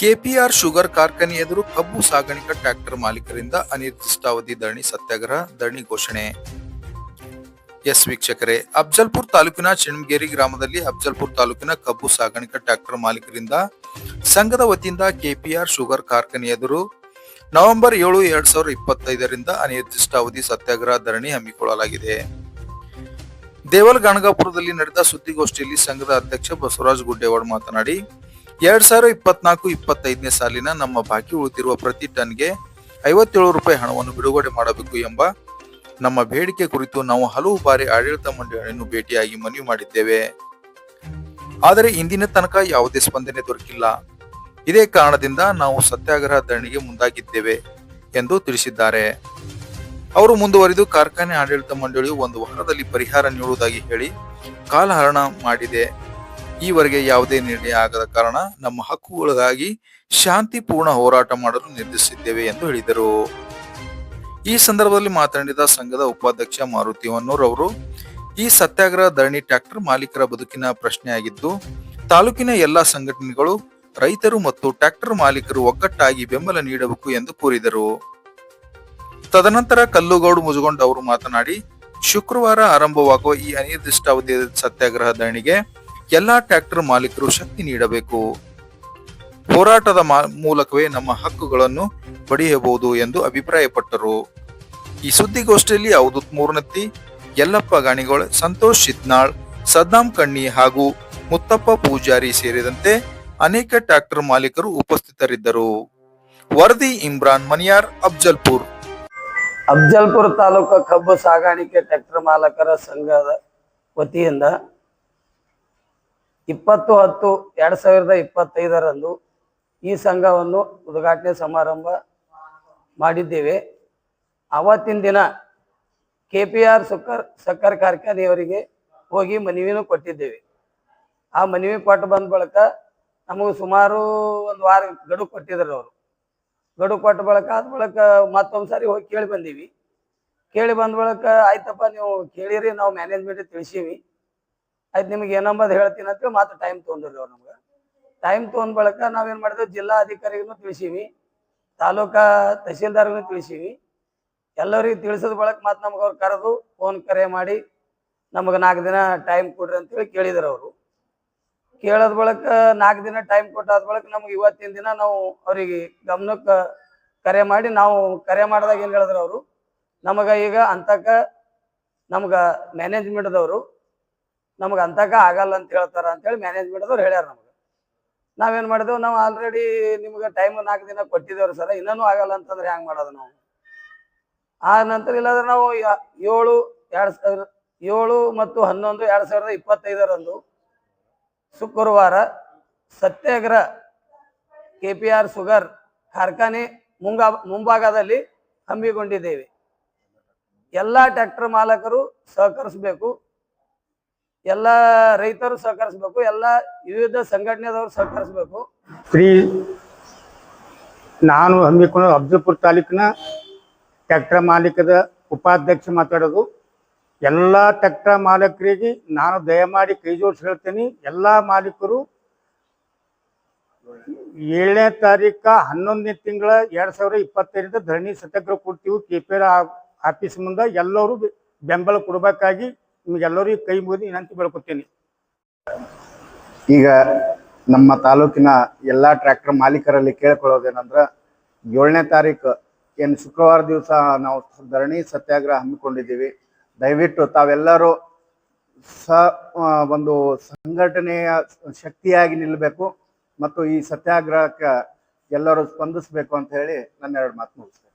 KPR sugar ಕಾರ್ಖಾನೆ ಎದುರು ಕಬ್ಬು ಸಾಗಾಣಿಕಾ ಟ್ರ್ಯಾಕ್ಟರ್ ಮಾಲೀಕರಿಂದ ಅನಿರ್ದಿಷ್ಟಾವಧಿ ಧರಣಿ ಸತ್ಯಾಗ್ರಹ, ಧರಣಿ ಘೋಷಣೆ. ಎಸ್ ವೀಕ್ಷಕರೇ, ಅಫ್ಜಲ್ಪುರ್ ತಾಲೂಕಿನ ಚಿಣಮಗೇರಿ ಗ್ರಾಮದಲ್ಲಿ ಅಫ್ಜಲ್ಪುರ್ ತಾಲೂಕಿನ ಕಬ್ಬು ಸಾಗಾಣಿಕಾ ಟ್ರ್ಯಾಕ್ಟರ್ ಮಾಲೀಕರಿಂದ ಸಂಘದ ವತಿಯಿಂದ ಕೆಪಿಆರ್ ಶುಗರ್ ಕಾರ್ಖಾನೆ ಎದುರು ನವೆಂಬರ್ ಏಳು ಎರಡ್ ಸಾವಿರದ ಇಪ್ಪತ್ತೈದರಿಂದ ಅನಿರ್ದಿಷ್ಟಾವಧಿ ಸತ್ಯಾಗ್ರಹ ಧರಣಿ ಹಮ್ಮಿಕೊಳ್ಳಲಾಗಿದೆ. ದೇವಲ್ ಗಣಗಾಪುರದಲ್ಲಿ ನಡೆದ ಸುದ್ದಿಗೋಷ್ಠಿಯಲ್ಲಿ ಸಂಘದ ಅಧ್ಯಕ್ಷ ಬಸವರಾಜ್ ಗುಡ್ಡೇವಾಡ್ ಮಾತನಾಡಿ ಎರಡ್ ಸಾವಿರದ ಇಪ್ಪತ್ನಾಲ್ಕು, ಇಪ್ಪತ್ತೈದನೇ ಸಾಲಿನ ನಮ್ಮ ಬಾಕಿ ಉಳಿದಿರುವ ಪ್ರತಿ ಟನ್ಗೆ ಐವತ್ತೇಳು ರೂಪಾಯಿ ಹಣವನ್ನು ಬಿಡುಗಡೆ ಮಾಡಬೇಕು ಎಂಬ ನಮ್ಮ ಬೇಡಿಕೆ ಕುರಿತು ನಾವು ಹಲವು ಬಾರಿ ಆಡಳಿತ ಮಂಡಳಿಯನ್ನು ಭೇಟಿಯಾಗಿ ಮನವಿ ಮಾಡಿದ್ದೇವೆ. ಆದರೆ ಇಂದಿನ ತನಕ ಯಾವುದೇ ಸ್ಪಂದನೆ ದೊರಕಿಲ್ಲ. ಇದೇ ಕಾರಣದಿಂದ ನಾವು ಸತ್ಯಾಗ್ರಹ ಧರಣಿಗೆ ಮುಂದಾಗಿದ್ದೇವೆ ಎಂದು ತಿಳಿಸಿದ್ದಾರೆ. ಅವರು ಮುಂದುವರಿದು ಕಾರ್ಖಾನೆ ಆಡಳಿತ ಮಂಡಳಿಯು ಒಂದು ವಾರದಲ್ಲಿ ಪರಿಹಾರ ನೀಡುವುದಾಗಿ ಹೇಳಿ ಕಾಲಹರಣ ಮಾಡಿದೆ. ಈವರೆಗೆ ಯಾವುದೇ ನಿರ್ಣಯ ಆಗದ ಕಾರಣ ನಮ್ಮ ಹಕ್ಕುಗಳಿಗಾಗಿ ಶಾಂತಿಪೂರ್ಣ ಹೋರಾಟ ಮಾಡಲು ನಿರ್ಧರಿಸಿದ್ದೇವೆ ಎಂದು ಹೇಳಿದರು. ಈ ಸಂದರ್ಭದಲ್ಲಿ ಮಾತನಾಡಿದ ಸಂಘದ ಉಪಾಧ್ಯಕ್ಷ ಮಾರುತಿ ಹೊನ್ನೂರ್ ಅವರು, ಈ ಸತ್ಯಾಗ್ರಹ ಧರಣಿ ಟ್ರ್ಯಾಕ್ಟರ್ ಮಾಲೀಕರ ಬದುಕಿನ ಪ್ರಶ್ನೆಯಾಗಿದ್ದು, ತಾಲೂಕಿನ ಎಲ್ಲಾ ಸಂಘಟನೆಗಳು ರೈತರು ಮತ್ತು ಟ್ರ್ಯಾಕ್ಟರ್ ಮಾಲೀಕರು ಒಗ್ಗಟ್ಟಾಗಿ ಬೆಂಬಲ ನೀಡಬೇಕು ಎಂದು ಕೋರಿದರು. ತದನಂತರ ಕಲ್ಲುಗೌಡು ಮುಜುಗೊಂಡ್ ಅವರು ಮಾತನಾಡಿ, ಶುಕ್ರವಾರ ಆರಂಭವಾಗುವ ಈ ಅನಿರ್ದಿಷ್ಟಾವಧಿಯ ಸತ್ಯಾಗ್ರಹ ಧರಣಿಗೆ ಎಲ್ಲಾ ಟ್ರ್ಯಾಕ್ಟರ್ ಮಾಲೀಕರು ಶಕ್ತಿ ನೀಡಬೇಕು. ಹೋರಾಟದ ಮೂಲಕವೇ ನಮ್ಮ ಹಕ್ಕುಗಳನ್ನು ಪಡೆಯಬಹುದು ಎಂದು ಅಭಿಪ್ರಾಯಪಟ್ಟರು. ಈ ಸುದ್ದಿಗೋಷ್ಠಿಯಲ್ಲಿ ಅವಧೂತ್ ಮೂರ್ನತ್ತಿ, ಯಲ್ಲಪ್ಪ ಗಾಣಿಗೋಳ್, ಸಂತೋಷ್ ಶಿತ್ನಾಳ್ ಸದ್ದಾಂ ಕಣ್ಣಿ ಹಾಗೂ ಮುತ್ತಪ್ಪ ಪೂಜಾರಿ ಸೇರಿದಂತೆ ಅನೇಕ ಟ್ರ್ಯಾಕ್ಟರ್ ಮಾಲೀಕರು ಉಪಸ್ಥಿತರಿದ್ದರು. ವರದಿ ಇಮ್ರಾನ್ ಮನಿಯಾರ್, ಅಫ್ಜಲ್ಪುರ್. ಅಫ್ಜಲ್ಪುರ ತಾಲೂಕ ಕಬ್ಬು ಸಾಗಾಣಿಕೆ ಟ್ರ್ಯಾಕ್ಟರ್ ಮಾಲಕರ ಸಂಘದ ವತಿಯಿಂದ ಇಪ್ಪತ್ತು ಹತ್ತು ಎರಡ್ ಸಾವಿರದ ಇಪ್ಪತ್ತೈದರಂದು ಈ ಸಂಘವನ್ನು ಉದ್ಘಾಟನೆ ಸಮಾರಂಭ ಮಾಡಿದ್ದೇವೆ. ಅವತ್ತಿನ ದಿನ ಕೆ ಪಿ ಆರ್ ಸುಕ್ಕರ್, ಸಕ್ಕರೆ ಕಾರ್ಖಾನೆಯವರಿಗೆ ಹೋಗಿ ಮನವಿನೂ ಕೊಟ್ಟಿದ್ದೇವೆ. ಆ ಮನವಿ ಕೊಟ್ಟು ಬಂದ ಬಳಿಕ ನಮಗೆ ಸುಮಾರು ಒಂದು ವಾರ ಗಡು ಕೊಟ್ಟಿದ್ರು ಅವರು. ಗಡು ಕೊಟ್ಟ ಬಳಿಕ ಆದ ಬಳಿಕ ಮತ್ತೊಂದು ಸಾರಿ ಹೋಗಿ ಕೇಳಿ ಬಂದೀವಿ. ಕೇಳಿ ಬಂದ ಬಳಿಕ, ಆಯ್ತಪ್ಪ, ನೀವು ಕೇಳಿರಿ, ನಾವು ಮ್ಯಾನೇಜ್ಮೆಂಟ್ ತಿಳಿಸೀವಿ. ಆಯ್ತು ನಿಮ್ಗೆ ಏನಂಬದು ಹೇಳ್ತೀನಿ ಅಂತೇಳಿ ಮಾತ್ರ ಟೈಮ್ ತೊಗೊಂಡ್ರಿ ಅವ್ರು ನಮ್ಗೆ. ಟೈಮ್ ತೊಗೊಂಡ್ ಬಳಿಕ ನಾವೇನ್ ಮಾಡಿದ್ವಿ? ಜಿಲ್ಲಾ ಅಧಿಕಾರಿಗೂ ತಿಳಿಸೀವಿ. ತಾಲೂಕಾ ತಹಸೀಲ್ದಾರ್ಗೂ ತಿಳಿಸೀವಿ. ಎಲ್ಲರಿಗೂ ತಿಳಿಸಿದ ಬಳಕ ಮತ್ತೆ ನಮ್ಗೆ ಅವ್ರು ಕರೆದು ಫೋನ್ ಕರೆ ಮಾಡಿ ನಮಗೆ ನಾಲ್ಕು ದಿನ ಟೈಮ್ ಕೊಡ್ರಿ ಅಂತೇಳಿ ಕೇಳಿದ್ರು ಅವರು. ಕೇಳದ ಬಳಿಕ ನಾಲ್ಕು ದಿನ ಟೈಮ್ ಕೊಟ್ಟಾದ ಬಳಿಕ ನಮ್ಗೆ ಇವತ್ತಿನ ದಿನ ನಾವು ಅವರಿಗೆ ಗಮನಕ್ಕೆ ಕರೆ ಮಾಡಿ ನಾವು ಕರೆ ಮಾಡಿದಾಗ ಏನು ಹೇಳಿದ್ರು ಅವರು? ನಮಗೆ ಈಗ ಅಂತಕ ನಮ್ಗೆ ಮ್ಯಾನೇಜ್ಮೆಂಟ್ದವರು ನಮ್ಗೆ ಅಂತಕ ಆಗಲ್ಲ ಅಂತ ಹೇಳ್ತಾರ ಅಂತೇಳಿ ಮ್ಯಾನೇಜ್ಮೆಂಟ್ದವ್ರು ಹೇಳ್ಯಾರ ನಮ್ಗೆ. ನಾವೇನ್ ಮಾಡಿದೆವು? ನಾವು ಆಲ್ರೆಡಿ ನಿಮ್ಗೆ ಟೈಮ್ ನಾಲ್ಕು ದಿನ ಕೊಟ್ಟಿದ್ದೇವ್ರಿ ಸರ್ ಇನ್ನೂ ಆಗಲ್ಲ ಅಂತಂದ್ರೆ ಹೆಂಗೆ ಮಾಡೋದು ನಾವು? ಆ ನಂತರ ಇಲ್ಲಾಂದ್ರೆ ನಾವು ಏಳು, ಎರಡು ಸಾವಿರ ಏಳು ಮತ್ತು ಹನ್ನೊಂದು, ಎರಡು ಸಾವಿರದ ಇಪ್ಪತ್ತೈದರಂದು ಶುಕ್ರವಾರ ಸತ್ಯಾಗ್ರಹ ಕೆ ಪಿ ಆರ್ ಶುಗರ್ ಕಾರ್ಖಾನೆ ಮುಂಗಾ, ಮುಂಭಾಗದಲ್ಲಿ ಹಮ್ಮಿಕೊಂಡಿದ್ದೇವೆ. ಎಲ್ಲ ಟ್ರ್ಯಾಕ್ಟರ್ ಮಾಲಕರು ಸಹಕರಿಸಬೇಕು. ಎಲ್ಲ ರೈತರು ಸಹಕರಿಸಬೇಕು, ಎಲ್ಲ ವಿವಿಧ ಸಂಘಟನೆದವರು ಸಹಕರಿಸಬೇಕು. ಶ್ರೀ ನಾನು ಹಮ್ಮಿಕೊಂಡು ಅಫ್ಜಲ್ಪುರ ತಾಲೂಕಿನ ಟ್ರ್ಯಾಕ್ಟರ್ ಮಾಲೀಕದ ಉಪಾಧ್ಯಕ್ಷ ಮಾತಾಡೋದು. ಎಲ್ಲ ಟ್ಯಾಕ್ಟರ್ ಮಾಲೀಕರಿಗೆ ನಾನು ದಯಮಾಡಿ ಕೈ ಜೋಡಿಸಿ ಹೇಳ್ತೇನೆ, ಎಲ್ಲ ಮಾಲೀಕರು ಏಳನೇ ತಾರೀಕ ಹನ್ನೊಂದನೇ ತಿಂಗಳ ಎರಡ್ ಸಾವಿರದ ಇಪ್ಪತ್ತೈದರಿಂದ ಧರಣಿ ಸತ್ಯಾಗ್ರಹ ಕೊಡ್ತೀವಿ ಕೆ ಪಿ ಆಫೀಸ್ ಮುಂದೆ ಎಲ್ಲರೂ ಬೆಂಬಲ ಕೊಡಬೇಕಾಗಿ ನಿಮಗೆಲ್ಲರಿಗೂ ಕೈ ಮುಗಿದು ವಿನಂತಿ ಬೆಳ್ಕೊತೀನಿ ಈಗ ನಮ್ಮ ತಾಲೂಕಿನ ಎಲ್ಲಾ ಟ್ರ್ಯಾಕ್ಟರ್ ಮಾಲೀಕರಲ್ಲಿ ಕೇಳ್ಕೊಳ್ಳೋದೇನಂದ್ರ ಏಳನೇ ತಾರೀಕು ಏನು ಶುಕ್ರವಾರ ದಿವಸ ನಾವು ಧರಣಿ ಸತ್ಯಾಗ್ರಹ ಹಮ್ಮಿಕೊಂಡಿದ್ದೀವಿ. ದಯವಿಟ್ಟು ತಾವೆಲ್ಲರೂ ಸ ಒಂದು ಸಂಘಟನೆಯ ಶಕ್ತಿಯಾಗಿ ನಿಲ್ಲಬೇಕು ಮತ್ತು ಈ ಸತ್ಯಾಗ್ರಹಕ್ಕೆ ಎಲ್ಲರೂ ಸ್ಪಂದಿಸಬೇಕು ಅಂತ ಹೇಳಿ ನನ್ನ ಎರಡು ಮಾತು ಮುಗಿಸ್ತೇನೆ.